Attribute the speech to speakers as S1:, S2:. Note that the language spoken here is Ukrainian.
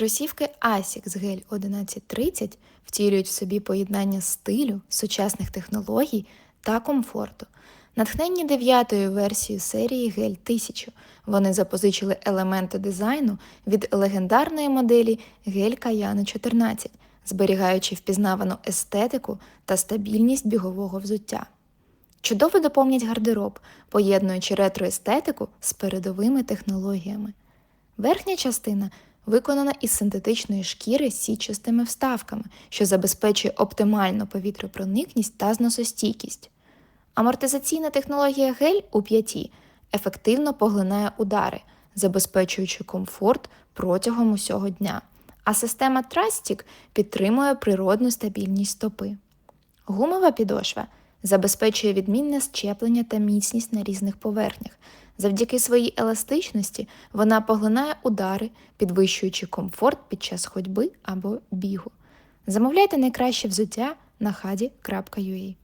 S1: Кросівки ASICS Gel 1130 втілюють в собі поєднання стилю, сучасних технологій та комфорту. Натхненні дев'ятою версією серії Gel 1000, вони запозичили елементи дизайну від легендарної моделі Gel Cayenne 14, зберігаючи впізнавану естетику та стабільність бігового взуття. Чудово доповнять гардероб, поєднуючи ретроестетику з передовими технологіями. Верхня частина виконана із синтетичної шкіри з січастими вставками, що забезпечує оптимальну повітропроникність та зносостійкість. Амортизаційна технологія гель у п'яті ефективно поглинає удари, забезпечуючи комфорт протягом усього дня, а система Trustic підтримує природну стабільність стопи. Гумова підошва забезпечує відмінне щеплення та міцність на різних поверхнях. Завдяки своїй еластичності вона поглинає удари, підвищуючи комфорт під час ходьби або бігу. Замовляйте найкраще взуття на hadi.ua.